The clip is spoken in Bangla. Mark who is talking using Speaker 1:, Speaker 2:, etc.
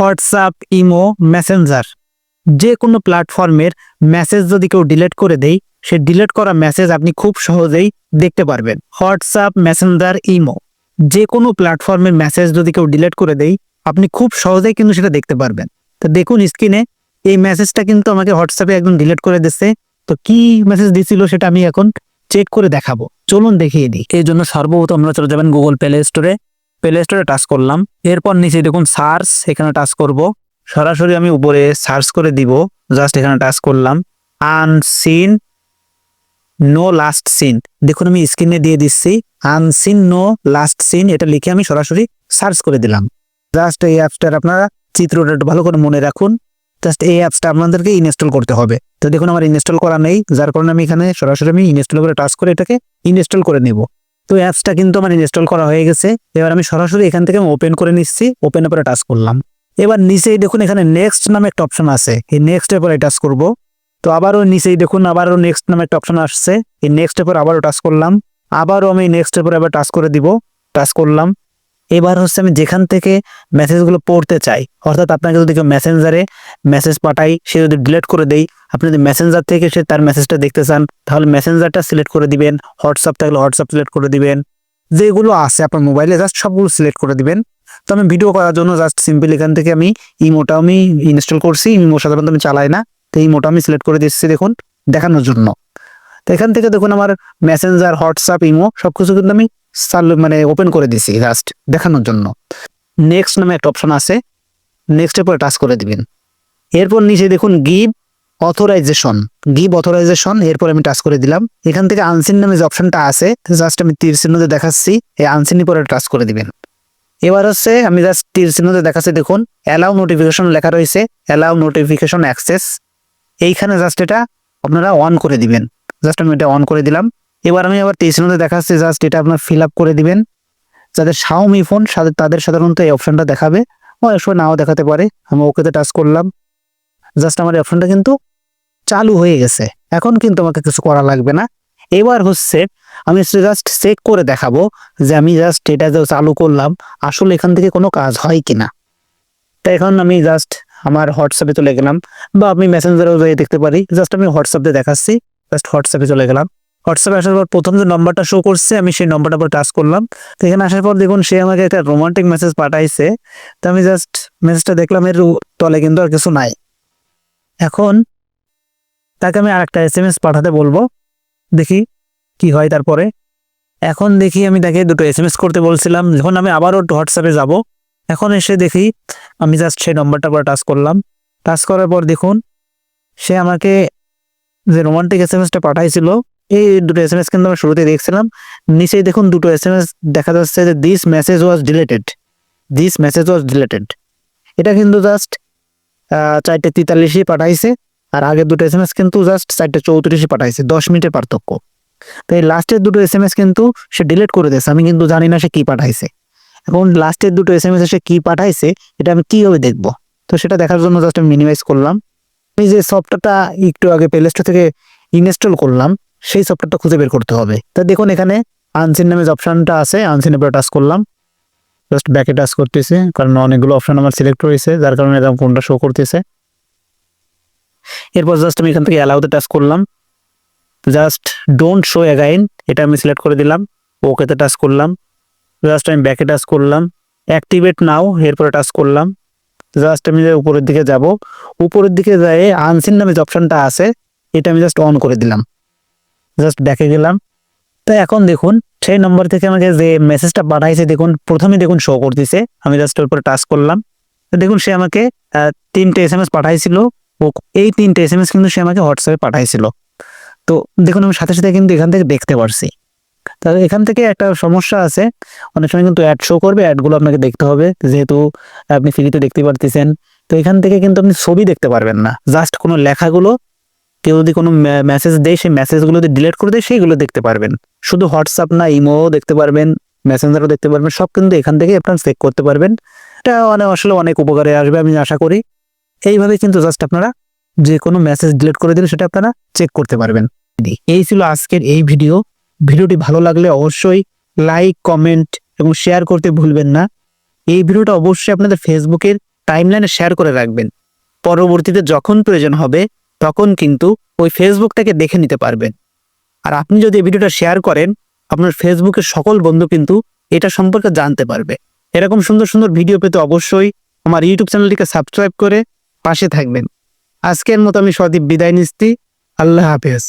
Speaker 1: হোয়াটসঅ্যাপ, ইমো, মেসেঞ্জার, যে কোনো প্ল্যাটফর্মের মেসেজ যদি কেউ ডিলিট করে দেয়, সে ডিলেট করা মেসেজ আপনি খুব সহজেই দেখতে পারবেন। হোয়াটসঅ্যাপ, মেসেঞ্জার, ইমো, যে কোনো প্ল্যাটফর্মের মেসেজ যদি কেউ ডিলেট করে দেয়, আপনি খুব সহজেই কিন্তু সেটা দেখতে পারবেন। তো দেখুন স্ক্রিনে, এই মেসেজটা কিন্তু আমাকে হোয়াটসঅ্যাপে একদম ডিলিট করে দিচ্ছে। তো কি মেসেজ দিছিল সেটা আমি এখন চেক করে দেখাবো। চলুন দেখিয়ে দিই। এই জন্য সর্বপ্রথম আমরা চলে যাবেন গুগল প্লে স্টোরে প্লে স্টোরে টাচ করলাম। এরপর নিচে দেখুন সার্চ এখানে টাচ করব। সরাসরি আমি উপরে সার্চ করে দিব। জাস্ট এখানে টাচ করলাম। আনসিন নো লাস্ট সিন দেখুন আমি স্ক্রিনে দিয়ে দিচ্ছি। আনসিন নো লাস্ট সিন এটা লিখে আমি সরাসরি সার্চ করে দিলাম। জাস্ট এই অ্যাপসটার আপনারা চিত্রটা একটু ভালো করে মনে রাখুন। জাস্ট এই অ্যাপসটা আপনাদেরকে ইনস্টল করতে হবে। তো দেখুন আমার ইনস্টল করা নেই। যার কারণে আমি এখানে সরাসরি আমি ইনস্টল করে টাচ করে এটাকে ইনস্টল করে নেব। তো অ্যাপসটা কিন্তু আমার ইনস্টল করা হয়ে গেছে। এবার আমি সরাসরি এখান থেকে ওপেন করে নিচ্ছি ওপেন পরে টাচ করলাম। এবার নিচেই দেখুন এখানে নেক্সট নামে একটা অপশন আছে। এই নেক্সট এর পরে টাচ করব। তো আবারও নিচেই দেখুন, আবারও নেক্সট নামে একটা অপশন আসছে। এই নেক্সট এর পর আবারও টাচ করলাম। আবারও আমি নেক্সট এর পর আবার টাচ করে দিব। টাচ করলাম। এবার হচ্ছে আমি যেখান থেকে মেসেজগুলো পড়তে চাই, অর্থাৎ আপনাকে যদি কেউ মেসেঞ্জারে মেসেজ পাঠাই সে যদি ডিলিট করে দেই আপনি যদি মেসেঞ্জার থেকে সে তার মেসেজটা দেখতে চান, তাহলে মেসেঞ্জারটা সিলেক্ট করে দিবেন হোয়াটসঅ্যাপ থাকলে হোয়াটসঅ্যাপ সিলেক্ট করে দিবেন, যেগুলো আছে আপনার মোবাইলে জাস্ট সবগুলো সিলেক্ট করে দিবেন। তো আমি ভিডিও করার জন্য জাস্ট সিম্পল এখান থেকে আমি ইমোটা আমি ইনস্টল করছি ইমো সাধারণত আমি চালাই না, তো ইমোটা আমি সিলেক্ট করে দিচ্ছি দেখুন, দেখানোর জন্য। তো এখান থেকে দেখুন আমার মেসেঞ্জার হোয়াটসঅ্যাপ ইমো সবকিছু কিন্তু আমি মানে ওপেন করে দিছি জাস্ট দেখানোর জন্য। নেক্সট নামে একটা অপশন আছে। নেক্সটের পরে টাচ করে দিবেন। এরপর নিচে দেখুন গিভ অথরাইজেশন গিভ অথরাইজেশন এরপর আমি টাচ করে দিলাম। এখান থেকে আনসিন নামে যে অপশনটা আছে জাস্ট আমি তীর চিহ্নতে দেখাচ্ছি, এই আনসিনের পরে টাচ করে দিবেন। এবার হচ্ছে আমি জাস্ট তীর চিহ্নতে দেখাচ্ছি, দেখুন অ্যালাউ নোটিফিকেশন লেখা রয়েছে অ্যালাউ নোটিফিকেশন অ্যাক্সেস এইখানে জাস্ট এটা আপনারা অন করে দিবেন। জাস্ট আমি এটা অন করে দিলাম। এবার আমি আবার তীর চিহ্নতে দেখাচ্ছি জাস্ট এটা আপনার ফিল আপ করে দিবেন। যাদের শাওমি ফোন তাদের সাধারণত এই অপশনটা দেখাবে। অনেক সময় নাও দেখাতে পারে। আমি ওকেতে টাচ করলাম। জাস্ট আমার এই অপশনটা কিন্তু চালু হয়ে গেছে। এখন কিন্তু আমাকে কিছু করা লাগবে না। এবার হচ্ছে, আমি জাস্ট চেক করে দেখাবো যে আমি জাস্ট এটা চালু করলাম, আসলে এখান থেকে কোনো কাজ হয় কিনা। তো এখন আমি জাস্ট আমার হোয়াটসঅ্যাপে চলে গেলাম। বা আমি মেসেঞ্জারেও দেখতে পারি। জাস্ট আমি হোয়াটসঅ্যাপে দেখাচ্ছি। জাস্ট হোয়াটসঅ্যাপে চলে গেলাম। হোয়াটসঅ্যাপে আসার পর প্রথম যে নম্বরটা শো করছে, আমি সেই নম্বরটার পর টাচ করলাম। তো এখানে আসার পর দেখুন, সে আমাকে একটা রোমান্টিক মেসেজ পাঠাইছে। তো আমি জাস্ট মেসেজটা দেখলাম, এর তলে কিন্তু আর কিছু নাই। এখন তাকে আমি আরেকটা এস এম এস পাঠাতে বলব। দেখি কি হয় তারপরে। এখন দেখি আমি তাকে দুটো এস এম এস করতে বলছিলাম। যখন আমি আবারও হোয়াটসঅ্যাপে যাব, এখন এসে দেখি আমি জাস্ট সেই নম্বরটা পরে টাচ করলাম। টাচ করার পর দেখুন, সে আমাকে যে রোমান্টিক এস এম এসটা পাঠাইছিল এই দুটো এস এম এস কিন্তু আমি শুরুতে দেখছিলাম। নিচেই দেখুন দুটো এস এম এস দেখা যাচ্ছে যে this message was deleted this message was deleted এটা কিন্তু জাস্ট চারটে তেতাল্লিশই পাঠাইছে, আর আগের দুটো এস এম এস কিন্তু জাস্ট চারটে চৌত্রিশই পাঠাইছে, দশ মিনিটের পার্থক্য। তো এই লাস্টের দুটো এস এম এস কিন্তু সে ডিলিট করে দিয়েছে, আমি কিন্তু জানি না সে কি পাঠাইছে। এখন লাস্টের দুটো এস এম এস সে কি পাঠাইছে, এটা আমি কীভাবে দেখব? তো সেটা দেখার জন্য জাস্ট আমি মিনিমাইজ করলাম। আমি যে সফটওয়্যারটা একটু আগে প্লে স্টোর থেকে ইনস্টল করলাম সেই সফটওয়্যারটা খুঁজে বের করতে হবে। তা দেখুন এখানে আনসিন নামে যে অপশনটা আছে আনসিনের উপরে টাচ করলাম। জাস্ট ব্যাকে টাচ করতেছে, কারণ অনেকগুলো অপশান আমার সিলেক্ট হয়েছে যার কারণে এরকম কোনটা শো করতেছে। এরপর জাস্ট আমি এখান থেকে অ্যালাউতে টাচ করলাম। জাস্ট ডোন্ট শো অ্যাগাইন এটা আমি সিলেক্ট করে দিলাম ওকেতে টাচ করলাম। জাস্ট আমি ব্যাকে টাচ করলাম। অ্যাক্টিভেট নাও এরপরে টাচ করলাম। জাস্ট আমি উপরের দিকে যাব, উপরের দিকে যাই আনসিন নামে যে অপশনটা আছে, এটা আমি জাস্ট অন করে দিলাম। জাস্ট ব্যাকে গেলাম। তো এখন দেখুন, সেই নম্বর থেকে আমাকে যে মেসেজটা পাঠাইছে, দেখুন, প্রথমে দেখুন শো করতেছে। আমি জাস্ট ওর উপরে টাচ করলাম। তো দেখুন, সে আমাকে তিনটে এস এম এস পাঠাইছিল। ও এই তিনটে এস এম এস কিন্তু সে আমাকে হোয়াটসঅ্যাপে পাঠাইছিল। তো দেখুন, আমি সাথে সাথে কিন্তু এখান থেকে দেখতে পারছি। তাহলে এখান থেকে একটা সমস্যা আছে। অনেক সময় কিন্তু অ্যাড শো করবে অ্যাডগুলো আপনাকে দেখতে হবে। যেহেতু আপনি ফ্রিতে দেখতে পারতেছেন। তো এখান থেকে কিন্তু আপনি ছবি দেখতে পারবেন না। জাস্ট কোনো লেখাগুলো কেউ যদি কোনো মেসেজ দেয়, সেই মেসেজগুলো যদি ডিলিট করে দেয়, সেইগুলো দেখতে পারবেন। শুধু হোয়াটসঅ্যাপ না, ইমোও দেখতে পারবেন মেসেঞ্জারও দেখতে পারবেন, সব কিন্তু এখান থেকে আপনার চেক করতে পারবেন। এটা অনেক আসলে অনেক উপকারে আসবে, আমি আশা করি। এইভাবে কিন্তু জাস্ট আপনারা যে কোনো মেসেজ ডিলিট করে দিলে সেটা আপনারা চেক করতে পারবেন। এই ছিল আজকের এই ভিডিও ভিডিওটি ভালো লাগলে অবশ্যই লাইক কমেন্ট এবং শেয়ার করতে ভুলবেন না। এই ভিডিওটা অবশ্যই আপনাদের ফেসবুকের টাইমলাইনে শেয়ার করে রাখবেন। পরবর্তীতে যখন প্রয়োজন হবে তখন কিন্তু ওই ফেসবুকটাকে দেখে নিতে পারবেন। আর আপনি যদি এই ভিডিওটা শেয়ার করেন, আপনার ফেসবুকের সকল বন্ধু কিন্তু এটা সম্পর্কে জানতে পারবে। এরকম সুন্দর সুন্দর ভিডিও পেতে অবশ্যই আমার ইউটিউব চ্যানেলটিকে সাবস্ক্রাইব করে পাশে থাকবেন। আজকের মতো আমি সদীপ বিদায় নিচ্ছি। আল্লাহ হাফেজ।